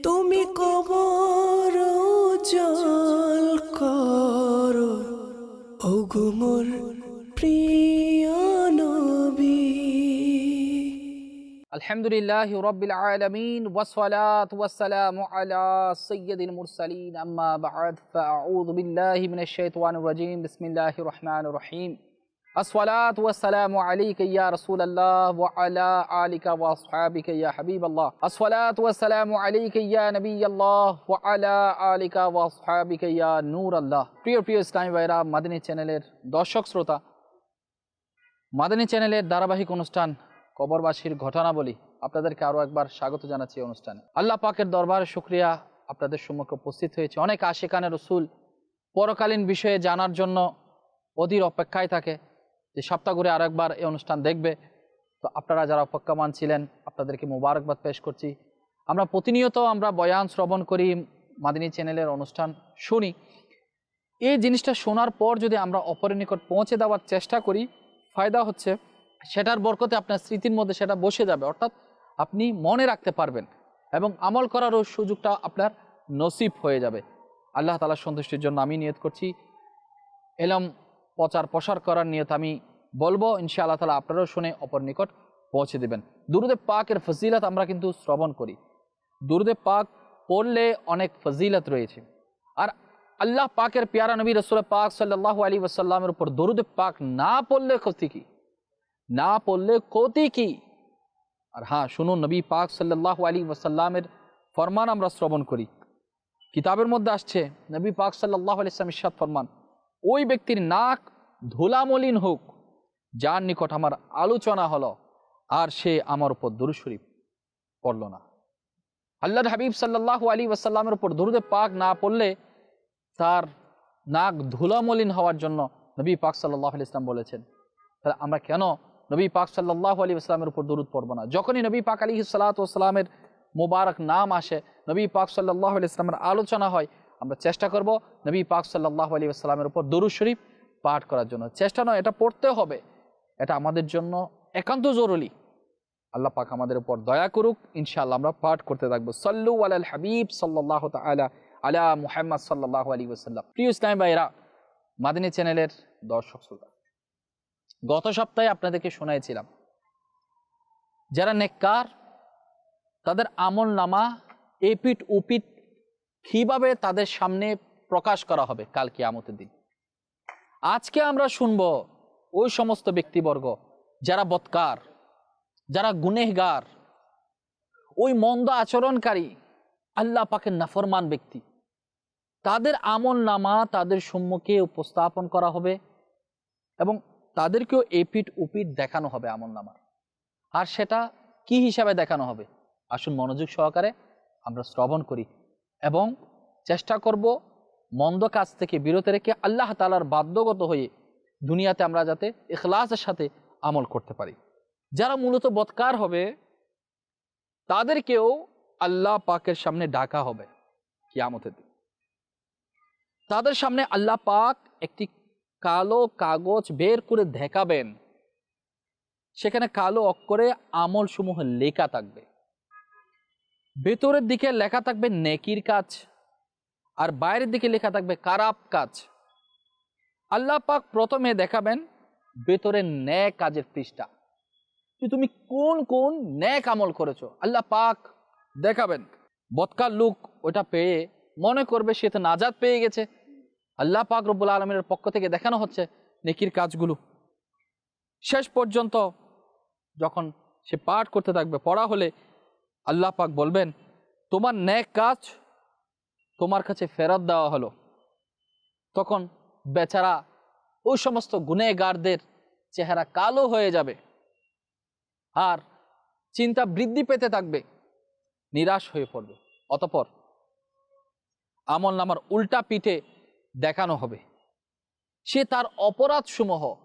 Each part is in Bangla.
তুমি কবর জল করো ওগুমর প্রিয় নবী الحمد لله رب العالمين والصلاة والسلام على سيد المرسلين أما بعد فأعوذ بالله من الشيطان الرجيم بسم الله الرحمن الرحيم আসসালাত ওয়াসসালামু আলাইকা ইয়া রাসূলুল্লাহ ওয়া আলা আলিকা ওয়া আসহাবিকা ইয়া হাবিবাল্লাহ আসসালাত ওয়াসসালামু আলাইকা ইয়া নবিয়াল্লাহ ওয়া আলা আলিকা ওয়া আসহাবিকা ইয়া নূরাল্লাহ প্রিয় প্রিয় ইসলামী ভাইরা, মাদিনী চ্যানেলের দর্শক শ্রোতা, মাদিনী চ্যানেলের ধারাবাহিক অনুষ্ঠান কবরবাসীর ঘটনাবলী আপনাদেরকে আরও একবার স্বাগত জানাচ্ছি এই অনুষ্ঠানে। আল্লাহ পাকের দরবারে শুক্রিয়া আপনাদের সম্মুখে উপস্থিত হয়েছে। অনেক আশেকানের রসুল পরকালীন বিষয়ে জানার জন্য অধীর অপেক্ষায় থাকে। যে সপ্তাহ ঘুরে আর একবার এই অনুষ্ঠান দেখবে। তো আপনারা যারা অপেক্ষমান ছিলেন, আপনাদেরকে মুবারকবাদ পেশ করছি। আমরা প্রতিনিয়ত আমরা বয়ান শ্রবণ করি, মাদিনী চ্যানেলের অনুষ্ঠান শুনি। এই জিনিসটা শোনার পর যদি আমরা অপরের নিকট পৌঁছে দেওয়ার চেষ্টা করি, ফায়দা হচ্ছে সেটার বরকতে আপনার স্মৃতির মধ্যে সেটা বসে যাবে, অর্থাৎ আপনি মনে রাখতে পারবেন এবং আমল করারও সুযোগটা আপনার নসিব হয়ে যাবে। আল্লাহ তালার সন্তুষ্টির জন্য আমি নিয়ত করছি। এলম প্রচার প্রসার করার নিয়ত আমি বলব। ইনশা আল্লাহ তালা আপনারাও শুনে অপর নিকট পৌঁছে দেবেন। দুরুদে পাকের ফজিলত আমরা কিন্তু শ্রবণ করি। দুরুদে পাক পড়লে অনেক ফজিলত রয়েছে। আর আল্লাহ পাকের পেয়ারা নবী রসুল পাক সাল্লাহ আলী ওসাল্লামের উপর দরুদে পাক না পড়লে ক্ষতি কি? না পড়লে ক্ষতি কি? আর হ্যাঁ শুনুন, নবী পাক সাল্লাহ আলী ওসাল্লামের ফরমান আমরা শ্রবণ করি। কিতাবের মধ্যে আসছে, নবী পাক সাল্লাহ আলি ইসলাম ইসাদ ফরমান। ওই ব্যক্তির নাক ধুলামলিন হোক, যার নিকট আমার আলোচনা হলো, আর সে আমার উপর দুরু শরীফ পড়ল না। আল্লাহর হাবিব সাল্লাহ আলী ওয়াসাল্লামের উপর দরুদে পাক না পড়লে তার নাক ধুলামলিন হওয়ার জন্য নবী পাক সাল্লাহ আলি ইসলাম বলেছেন। তাহলে আমরা কেন নবী পাক সাল্লাহ আলী ইসলামের উপর দরুদ পড়ব না? যখনই নবী পাক আলী সাল্লাতামের মোবারক নাম আসে, নবী পাক সাল্লাহ আলি ইসলামের আলোচনা হয় আমরা চেষ্টা করব নবী পাক সাল্লাহ আলী আসসালামের উপর দরুদ শরীফ পাঠ করার জন্য। চেষ্টা নয়, এটা পড়তে হবে। এটা আমাদের জন্য একান্ত জরুরি। আল্লাহ পাক আমাদের উপর দয়া করুক, ইনশাআল্লাহ আমরা পাঠ করতে থাকব। সাল্লু আল হাবিব সাল্লাহ তালা আলা মুহাম্মদ সাল্লাহ আলী ওসাল্লাম প্রিয় ইসলাম ভাইরা মাদিনী চ্যানেলের দর্শক শ্রোতা, গত সপ্তাহে আপনাদেরকে শোনাইছিলাম, যারা নেককার, তাদের আমল নামা এপিট উপিট কীভাবে তাদের সামনে প্রকাশ করা হবে কাল কিয়ামতের দিন? আজকে আমরা শুনব ওই সমস্ত ব্যক্তিবর্গ যারা বৎকার, যারা গুনেহগার, ওই মন্দ আচরণকারী, আল্লাহ পাকের নাফরমান ব্যক্তি। তাদের আমল নামা তাদের সম্মুখে উপস্থাপন করা হবে এবং তাদেরকেও এপিট উপিট দেখানো হবে আমল নামার। আর সেটা কি হিসাবে দেখানো হবে? আসুন মনোযোগ সহকারে আমরা শ্রবণ করি। এবং চেষ্টা করব মন্দ কাজ থেকে বিরত রেখে আল্লাহ তালার বাধ্যগত হয়ে দুনিয়াতে আমরা যাতে এখলাসের সাথে আমল করতে পারি। যারা মূলত বৎকার হবে, তাদেরকেও আল্লাহ পাকের সামনে ডাকা হবে কিয়ামতের দিন। তাদের সামনে আল্লাহ পাক একটি কালো কাগজ বের করে দেখাবেন। সেখানে কালো অক্ষরে আমল সমূহ লেখা থাকবে। ভেতরের দিকে লেখা থাকবে নেকির কাজ আর বাইরের দিকে লেখা থাকবে কারাপ কাজ। আল্লাহ পাক প্রথমে দেখাবেন ভেতরের ন্যায় কাজের পৃষ্ঠা। যে তুমি কোন কোন ন্যাক আমল করেছ, আল্লাহ পাক দেখাবেন। বৎকার লোক ওটা পেয়ে মনে করবে সে তো নাজাদ পেয়ে গেছে। আল্লাহ পাক রব্বুল আলমের পক্ষ থেকে দেখানো হচ্ছে নেকির কাজগুলো। শেষ পর্যন্ত যখন সে পাঠ করতে থাকবে, পড়া হলে আল্লাহ পাক বলবেন, তোমার ন্যাক কাজ তোমার কাছে ফেরত দেওয়া হলো। তখন বেচারা ওই সমস্ত গুনেগারদের চেহারা কালো হয়ে যাবে আর চিন্তা বৃদ্ধি পেতে থাকবে, নিরাশ হয়ে পড়বে। অতপর আমল নামার উল্টা পিঠে দেখানো হবে। সে তার অপরাধ সমূহ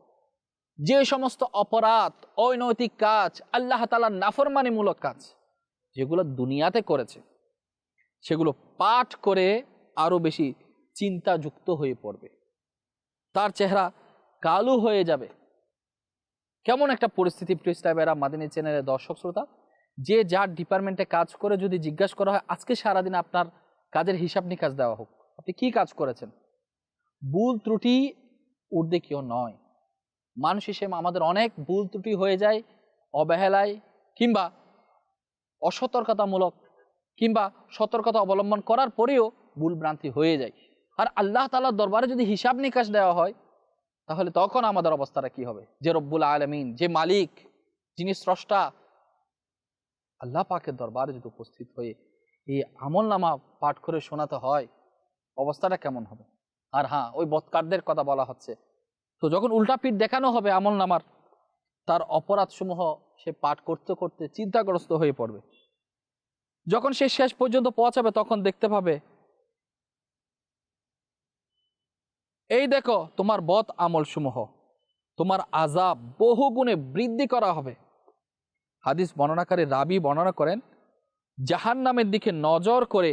যে সমস্ত অপরাধ, অনৈতিক কাজ, আল্লাহ তালার নাফরমানিমূলক কাজ যেগুলো দুনিয়াতে করেছে, সেগুলো পাঠ করে আরও বেশি চিন্তাযুক্ত হয়ে পড়বে। তার চেহারা কালো হয়ে যাবে। কেমন একটা পরিস্থিতি প্রিস্টাইবেরা মাদিনী চ্যানেলের দর্শক শ্রোতা, যে যার ডিপার্টমেন্টে কাজ করে যদি জিজ্ঞাসা করা হয়, আজকে সারাদিন আপনার কাজের হিসাব নিকাশ দেওয়া হোক, আপনি কি কাজ করেছেন? ভুল ত্রুটি ঊর্ধ্বে কেউ নয়। মানুষ হিসেবে আমাদের অনেক ভুল ত্রুটি হয়ে যায়, অবহেলায় কিংবা অসতর্কতামূলক কিংবা সতর্কতা অবলম্বন করার পরেও ভুল ভ্রান্তি হয়ে যায়। আর আল্লাহ তালার দরবারে যদি হিসাব নিকাশ দেওয়া হয়, তাহলে তখন আমাদের অবস্থাটা কি হবে? যে রব্বুল আলমিন, যে মালিক, যিনি স্রষ্টা, আল্লাহ পাকের দরবারে যদি উপস্থিত হয়ে এই আমল নামা পাঠ করে শোনাতে হয়, অবস্থাটা কেমন হবে? আর হ্যাঁ ওই বৎকারদের কথা বলা হচ্ছে। তো যখন উল্টা পিঠ দেখানো হবে আমল নামার তার অপরাধসমূহ সে পাঠ করতে করতে চিন্তাগ্রস্ত হয়ে পড়বে। যখন সে শেষ পর্যন্ত পৌঁছাবে, তখন দেখতে পাবে, এই দেখো, তোমার বদ আমল সমূহ তোমার আজাব বহু গুণে বৃদ্ধি করা হবে। হাদিস বর্ণনাকারী রাবি বর্ণনা করেন জাহান নামের দিকে নজর করে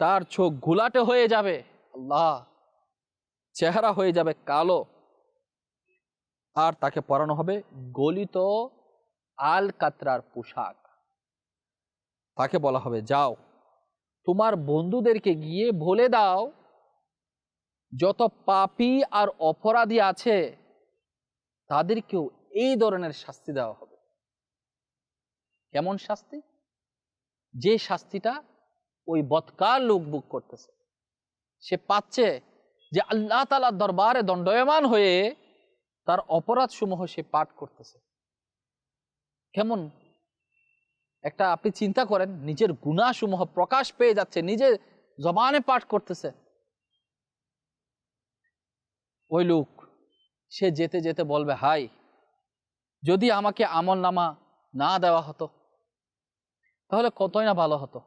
তার চোখ ঘুলাটে হয়ে যাবে, আল্লাহ, চেহারা হয়ে যাবে কালো আর তাকে পরানো হবে গলিত আল কাতরার পোশাক। তাকে বলা হবে, যাও, তোমার বন্ধুদেরকে গিয়ে বলে দাও যত পাপী আর অপরাধী আছে, তাদেরকেও এই ধরনের শাস্তি দেওয়া হবে। কেমন শাস্তি? যে শাস্তিটা ওই বৎকার লোক বুক করতেছে। সে পাচ্ছে যে আল্লাহ তালার দরবারে দণ্ডয়মান হয়ে তার অপরাধ সমূহ সে পাঠ করতেছে। কেমন? একটা আপনি চিন্তা করেন, নিজের গুণাসমূহ প্রকাশ পেয়ে যাচ্ছে নিজে জবানে পাঠ করতেছে। ওই লোক, সে যেতে যেতে বলবে, হাই, যদি আমাকে আমল নামা না দেওয়া হতো, তাহলে কতই না ভালো হতো?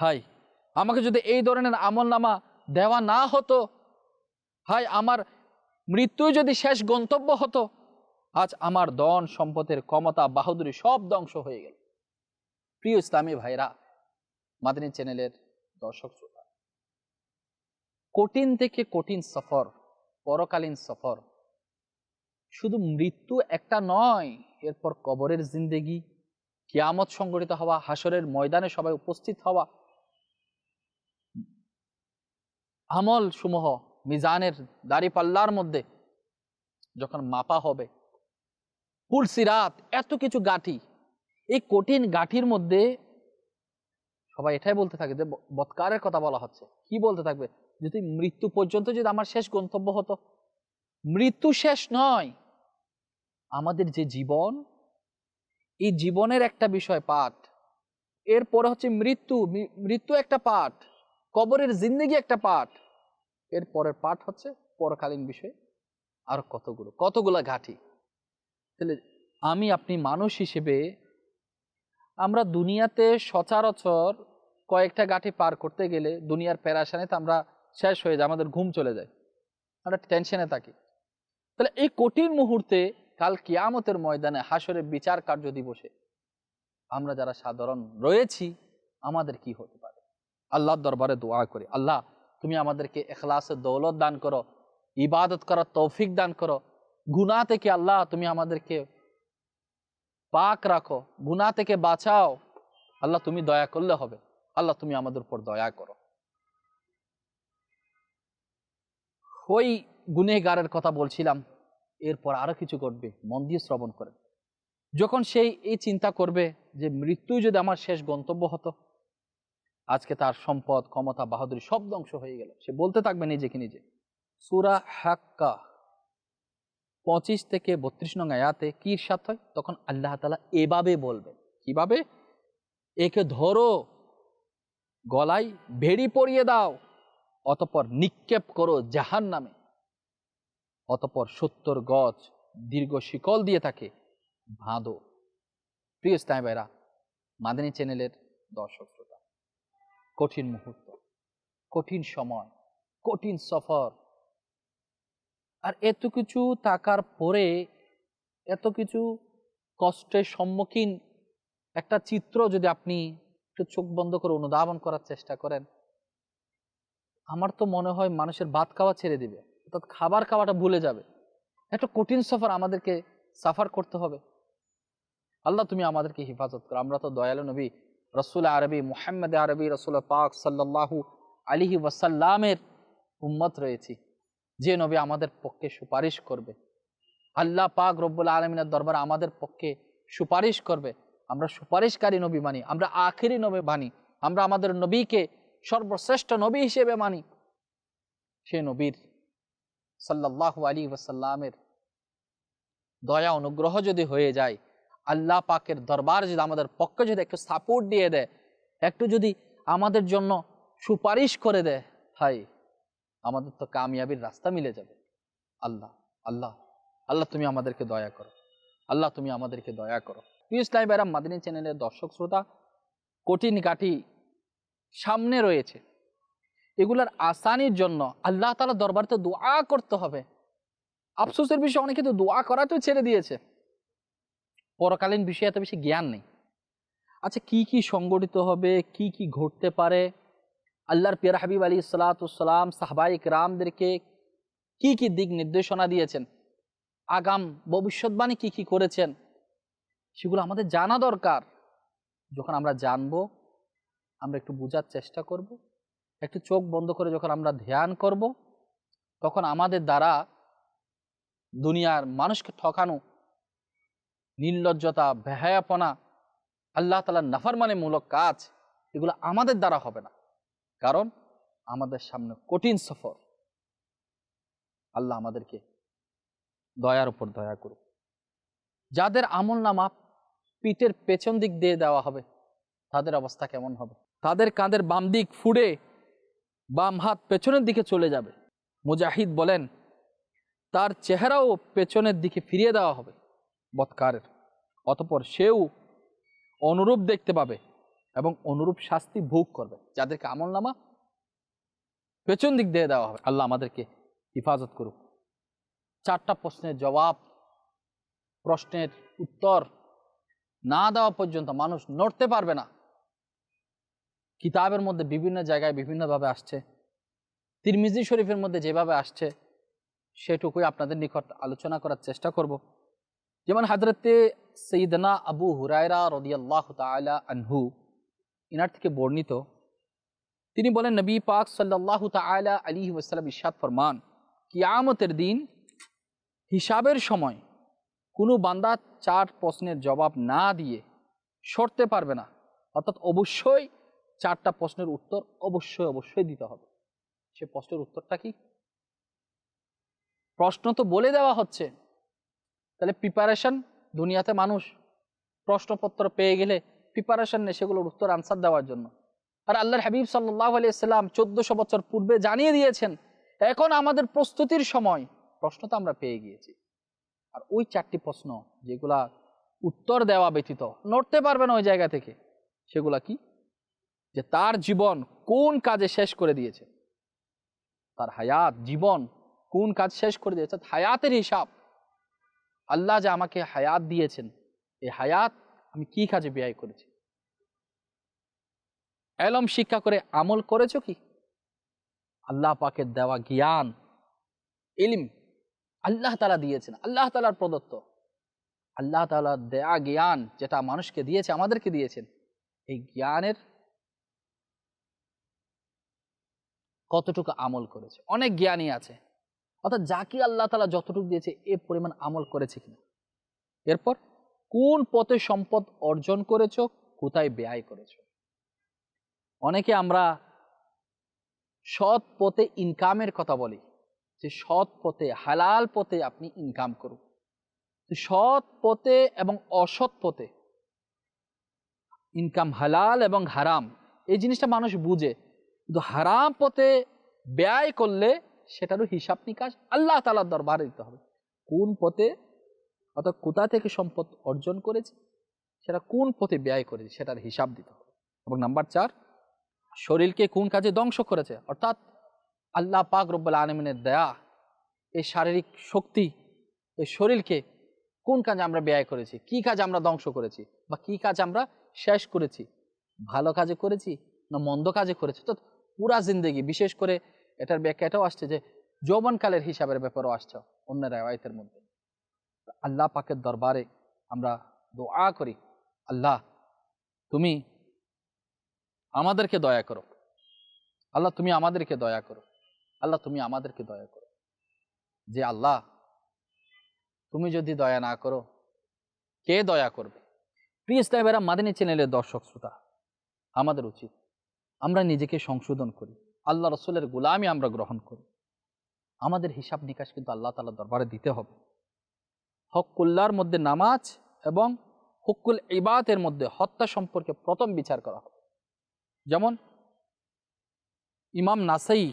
হাই, আমাকে যদি এই ধরনের আমল নামা দেওয়া না হতো, হাই, আমার মৃত্যু যদি শেষ গন্তব্য হতো, আজ আমার দন সম্পদের ক্ষমতা বাহাদুরি সব ধ্বংস হয়ে গেল। প্রিয় ইসলামী ভাইরা, মাদিনী চ্যানেলের দর্শক শ্রোতা, কঠিন থেকে কঠিন সফর, পরকালীন সফর, শুধু মৃত্যু একটা নয়, এরপর কবরের জিন্দেগি, কিয়ামত সংগঠিত হওয়া হাসরের ময়দানে সবাই উপস্থিত হওয়া আমল সমূহ মিজানের দাড়ি পাল্লার মধ্যে যখন মাপা হবে পুলসিরাত এত কিছু গাঠি, এই কঠিন গাঠির মধ্যে সবাই এটাই বলতে থাকে যে বৎকারের কথা বলা হচ্ছে। কি বলতে থাকবে? যদি মৃত্যু পর্যন্ত যদি আমার শেষ গন্তব্য হতো। মৃত্যু শেষ নয়। আমাদের যে জীবন, এই জীবনের একটা বিষয় পাঠ। এরপরে হচ্ছে মৃত্যু মৃত্যু একটা পাঠ, কবরের জিন্দগি একটা পাঠ। এর পরের পাঠ হচ্ছে পরকালীন বিষয় আর কতগুলো কতগুলো ঘাটি। তাহলে আমি আপনি মানুষ হিসেবে আমরা দুনিয়াতে সচরাচর কয়েকটা গাঠি পার করতে গেলে দুনিয়ার প্যারাশানিতে আমরা শেষ হয়ে যায়, আমাদের ঘুম চলে যায়, আমরা টেনশনে থাকি। তাহলে এই কঠিন মুহূর্তে কাল কিয়ামতের ময়দানে হাসরের বিচার কার্য দিবসে আমরা যারা সাধারণ রয়েছি, আমাদের কি হতে পারে? আল্লাহর দরবারে দোয়া করি। আল্লাহ তুমি আমাদেরকে এখলাসের দৌলত দান করো, ইবাদত করার তৌফিক দান করো। গুনাহ থেকে আল্লাহ তুমি আমাদেরকে পাক রাখো, গুনাহ থেকে বাঁচাও। আল্লাহ তুমি দয়া করলে হবে, আল্লাহ তুমি আমাদের উপর দয়া করো। ওই গুনেগারের কথা বলছিলাম, এরপর আরও কিছু ঘটবে, মন দিয়ে শ্রবণ করেন যখন সেই এই চিন্তা করবে যে মৃত্যু যদি আমার শেষ গন্তব্য হতো আজকে তার সম্পদ, ক্ষমতা, বাহাদুরি সব ধ্বংস হয়ে গেল। সে বলতে থাকবে নিজেকে নিজে। সুরা হাক্কা পঁচিশ থেকে বত্রিশ নং আয়াতে কি ইরশাদ হয়? তখন আল্লাহ তালা এভাবে বলবেন। কীভাবে? একে ধরো, গলায় ভেড়ি পরিয়ে দাও, অতপর নিক্ষেপ করো জাহান নামে অতপর সত্তর গজ দীর্ঘ শিকল দিয়ে থাকে বাঁধো। প্রিয় স্থায়ী ভাইরা, মাদানী চ্যানেলের দর্শক শ্রোতা কঠিন মুহূর্ত, কঠিন সময়, কঠিন সফর। আর এত কিছু থাকার পরে এত কিছু কষ্টের সম্মুখীন একটা চিত্র যদি আপনি একটু চোখ বন্ধ করে অনুধাবন করার চেষ্টা করেন, আমার তো মনে হয় মানুষের ভাত খাওয়া ছেড়ে দিবে। অর্থাৎ খাবার খাওয়াটা ভুলে যাবে। একটা কঠিন সফর আমাদেরকে সাফার করতে হবে। আল্লাহ তুমি আমাদেরকে হেফাজত করো। আমরা তো দয়ালু নবী রসুল আরবি, মুহাম্মদ আরবি, রসুল পাক সাল্লাল্লাহু আলিহি ওয়াসাল্লামের উম্মত রয়েছি। যে নবী আমাদের পক্ষে সুপারিশ করবে। আল্লাহ পাক রব্বুল আলমিনের দরবার আমাদের পক্ষে সুপারিশ করবে। আমরা সুপারিশকারী নবী মানি, আমরা আখেরি নবী মানি, আমরা আমাদের নবীকে সর্বশ্রেষ্ঠ নবী হিসেবে মানি। সে নবীর সাল্লাল্লাহু আলী ওয়াসাল্লামের দয়া, অনুগ্রহ যদি হয়ে যায় আল্লাহ পাকের দরবার যদি আমাদের পক্ষে যদি একটু সাপোর্ট দিয়ে দেয়, একটু যদি আমাদের জন্য সুপারিশ করে দেয় হাই আমাদের তো কামিয়াবির রাস্তা মিলে যাবে। আল্লাহ আল্লাহ আল্লাহ তুমি আমাদেরকে দয়া করো। আল্লাহ তুমি আমাদেরকে দয়া করো। ইসলাম ব্যারাম মাদিনী চ্যানেলের দর্শক, শ্রোতা কঠিন কাঠি সামনে রয়েছে। এগুলার আসানির জন্য আল্লাহ তালা দরবারে তো দোয়া করতে হবে। আফসোসের বিষয়ে, অনেকে তো দোয়া করা তো ছেড়ে দিয়েছে। পরকালীন বিষয়ে এত বেশি জ্ঞান নেই। আচ্ছা কি কি সংগঠিত হবে? কি কি ঘটতে পারে? আল্লাহর পিয়ার হাবিব আলী সালাতাম সাহবাই রামদেরকে কি কি দিক নির্দেশনা দিয়েছেন? আগাম ভবিষ্যৎবাণী কি কি করেছেন? সেগুলো আমাদের জানা দরকার। যখন আমরা জানব, আমরা একটু বোঝার চেষ্টা করব, একটু চোখ বন্ধ করে যখন আমরা ধ্যান করব, তখন আমাদের দ্বারা দুনিয়ার মানুষকে ঠকানো নির্লজ্জতা, বেহায়াপনা, আল্লাহ তালার নাফারমানে মূলক কাজ, এগুলো আমাদের দ্বারা হবে না। কারণ আমাদের সামনে কঠিন সফর। আল্লাহ আমাদেরকে দয়ার উপর দয়া করুক। যাদের আমল নামা পিঠের পেছন দিক দিয়ে দেওয়া হবে, তাদের অবস্থা কেমন হবে? তাদের কাঁধের বাম দিক ফুড়ে বাম হাত পেছনের দিকে চলে যাবে। মুজাহিদ বলেন, তার চেহারাও পেছনের দিকে ফিরিয়ে দেওয়া হবে। বৎকারের। অতপর সেও অনুরূপ দেখতে পাবে এবং অনুরূপ শাস্তি ভোগ করবে, যাদেরকে আমল নামা পেছন দিক দিয়ে দেওয়া হবে। আল্লাহ আমাদেরকে হিফাজত করুক। চারটা প্রশ্নের জবাব, প্রশ্নের উত্তর না দেওয়া পর্যন্ত মানুষ নড়তে পারবে না। কিতাবের মধ্যে বিভিন্ন জায়গায় বিভিন্নভাবে আসছে। তিরমিজি শরীফের মধ্যে যেভাবে আসছে, সেটুকুই আপনাদের নিকট আলোচনা করার চেষ্টা করব। যেমন হাজরতে সঈদনা আবু হুরায়রা রদিয়াল্লাহ তালা আনহু ইনার থেকে বর্ণিত, তিনি বলেন, নবী পাক সাল্লাহ তালা আলী ওসালাম ইসাদ ফরমান, কিয়ামতের দিন হিসাবের সময় কোনো বান্দা চার প্রশ্নের জবাব না দিয়ে সরতে পারবে না। অর্থাৎ অবশ্যই চারটা প্রশ্নের উত্তর অবশ্যই অবশ্যই দিতে হবে। সে প্রশ্নের উত্তরটা কি? প্রশ্ন তো বলে দেওয়া হচ্ছে। তাহলে প্রিপারেশন দুনিয়াতে মানুষ প্রশ্নপত্র পেয়ে গেলে প্রিপারেশন নেই সেগুলোর উত্তর আনসার দেওয়ার জন্য। আর আল্লাহর হাবিব সাল্লাহ আলিয়াল্লাম চোদ্দশো বছর পূর্বে জানিয়ে দিয়েছেন, এখন আমাদের প্রস্তুতির সময়। প্রশ্ন তো আমরা পেয়ে গিয়েছি। আর ওই চারটি প্রশ্ন যেগুলা উত্তর দেওয়া ব্যতীত, নড়তে পারবে না ওই জায়গা থেকে, সেগুলা কি? যে তার জীবন কোন কাজে শেষ করে দিয়েছে? তার হায়াত, জীবন কোন কাজ শেষ করে দিয়েছে? হায়াতের হিসাব। আল্লাহ যে আমাকে হায়াত দিয়েছেন, এই হায়াত আমি কি কাজে ব্যয় করেছি? এলম শিক্ষা করে আমল করেছ কি? আল্লাহ পাকের দেওয়া জ্ঞান, ইলিম আল্লাহ তালা দিয়েছেন, আল্লাহ তালার প্রদত্ত। আল্লাহ তালার দেয়া জ্ঞান যেটা মানুষকে দিয়েছে, আমাদেরকে দিয়েছেন, এই জ্ঞানের কতটুকু আমল করেছে? অনেক জ্ঞানী আছে। অর্থাৎ যাকে আল্লাহ তালা যতটুকু দিয়েছে এ পরিমাণ আমল করেছে কিনা? এরপর, কোন পথে সম্পদ অর্জন করেছ, কোথায় ব্যয় করেছ? অনেকে আমরা সৎ পথে ইনকামের কথা বলি, যে সৎ পথে, হালাল পথে আপনি ইনকাম করুন। সৎ পথে এবং অসৎ পথে ইনকাম হালাল এবং হারাম, এই জিনিসটা মানুষ বুঝে। কিন্তু হারাম পথে ব্যয় করলে সেটারও হিসাব নিকাশ আল্লাহ তালার দরবারে দিতে হবে। কোন পথে অর্থাৎ কোথা থেকে সম্পদ অর্জন করেছে, সেটা কোন পথে ব্যয় করেছে, সেটার হিসাব দিতে হবে। এবং নাম্বার চার, শরীরকে কোন কাজে ধ্বংস করেছে, অর্থাৎ আল্লাহ পাক রব্বাল আলমিনের দেয়া, এই শারীরিক শক্তি, এই শরীরকে কোন কাজে আমরা ব্যয় করেছি, কি কাজ আমরা ধ্বংস করেছি, বা কি কাজ আমরা শেষ করেছি, ভালো কাজে করেছি না মন্দ কাজে করেছি তো পুরা জিন্দগি, বিশেষ করে এটার ব্যাখ্যা এটাও আসছে যে যৌবনকালের হিসাবের ব্যাপারও আসছে অন্য রেওয়ায়তের মধ্যে। আল্লাহ পাকের দরবারে আমরা দোয়া করি, আল্লাহ তুমি আমাদেরকে দয়া করো। আল্লাহ তুমি আমাদেরকে দয়া করো। আল্লাহ তুমি আমাদেরকে দয়া করো। যে আল্লাহ তুমি যদি দয়া না করো, কে দয়া করবে? প্রিয় সাহেবেরা মাদিনী চ্যানেলের দর্শক শ্রোতা, আমাদের উচিত আমরা নিজেকে সংশোধন করি। আল্লাহ রসুলের গোলামি আমরা গ্রহণ করি। আমাদের হিসাব নিকাশ কিন্তু আল্লাহ তালা দরবারে দিতে হবে। হকুল্লার মধ্যে নামাজ এবং হুকুল ইবাতের মধ্যে হত্যা সম্পর্কে প্রথম বিচার করা হবে। যেমন ইমাম নাসাই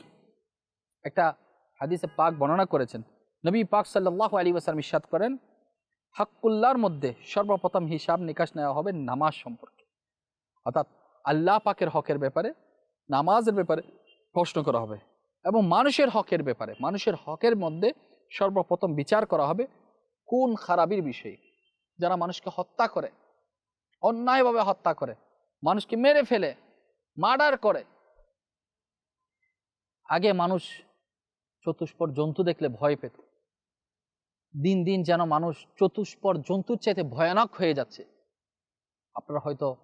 একটা হাদিসে পাক বর্ণনা করেছেন। নবী পাক সাল্লাহ আলী ওয়াসালাম ইস্বাদ করেন হাক্কুল্লার মধ্যে সর্বপ্রথম হিসাব নিকাশ নেওয়া হবে নামাজ সম্পর্কে। অর্থাৎ আল্লাহ পাকের হকের ব্যাপারে, নামাজের ব্যাপারে প্রশ্ন করা হবে। এবং মানুষের হকের ব্যাপারে, মানুষের হকের মধ্যে সর্বপ্রথম বিচার করা হবে কোন খারাপির বিষয়ে। যারা মানুষকে হত্যা করে, অন্যায়ভাবে হত্যা করে, মানুষকে মেরে ফেলে, মার্ডার করে। আগে মানুষ চতুষ্পর জন্তু দেখলে ভয় পেত। দিন দিন যেন মানুষ চতুষ্পর জন্তুর চাইতে ভয়ানক হয়ে যাচ্ছে। আপনারা হয়তো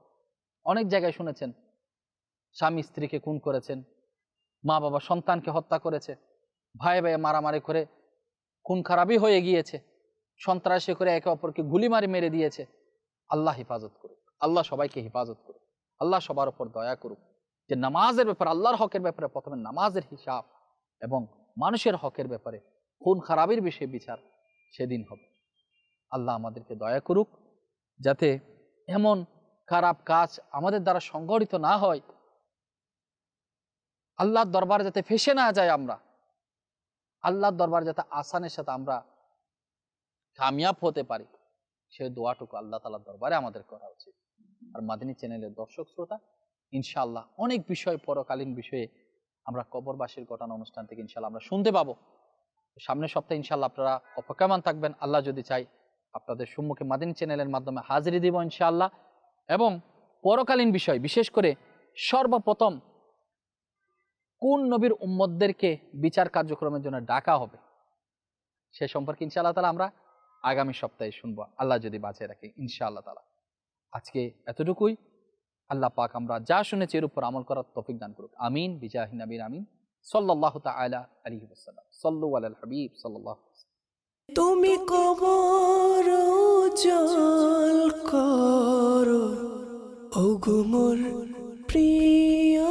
অনেক জায়গায় শুনেছেন, স্বামী স্ত্রীকে খুন করেছেন মা বাবা সন্তানকে হত্যা করেছে। ভাই ভাই মারামারি করে খুন খারাপই হয়ে গিয়েছে। সন্ত্রাসী করে একে অপরকে গুলি মারি মেরে দিয়েছে। আল্লাহ হেফাজত করুক। আল্লাহ সবাইকে হেফাজত করুক। আল্লাহ সবার উপর দয়া করুক। যে নামাজের ব্যাপারে, আল্লাহর হকের ব্যাপারে প্রথমে নামাজের হিসাব এবং মানুষের হকের ব্যাপারে খুন খারাপের বিষয়ে বিচার সেদিন হবে। আল্লাহ আমাদেরকে দয়া করুক। যাতে এমন খারাপ কাজ আমাদের দ্বারা সংগঠিত না হয় আল্লাহর দরবারে যাতে ফেসে না যায় আমরা, আল্লাহর দরবারে যাতে আসানের সাথে আমরা কামিয়াব হতে পারি, সে দোয়াটুকু আল্লাহ তালার দরবারে আমাদের করা উচিত। আর মাদিনী চ্যানেলের দর্শক শ্রোতা, ইনশাআল্লাহ অনেক বিষয়, পরকালীন বিষয়ে আমরা কবরবাসীর ঘটনা অনুষ্ঠান থেকে ইনশাল্লাহ আমরা শুনতে পাবো। সামনের সপ্তাহে ইনশাল্লাহ আপনারা অপেক্ষমান থাকবেন। আল্লাহ যদি চাই, আপনাদের সম্মুখে মাদিনী চ্যানেলের মাধ্যমে হাজিরি দিব ইনশাআল্লাহ। এবং পরকালীন বিষয়, বিশেষ করে সর্বপ্রথম কোন নবীর উম্মদদেরকে বিচার কার্যক্রমের জন্য ডাকা হবে? সে সম্পর্কে ইনশাআল্লাহ তালা আমরা আগামী সপ্তাহে শুনব। আল্লাহ যদি বাঁচিয়ে রাখে, ইনশাআল্লাহ তালা আজকে এতটুকুই। আল্লাহ পাক আমরা যা শুনেছি এর উপর আমল করার তৌফিক দান করুক। আমিন। বিজাহিন আমিন আমিন। সাল্লাহ তালা আলী ওসাল্লাম সাল্লু আল হাবিব সাল্লাহ তুমি কবর জল করো। ওগো মোর প্রিয়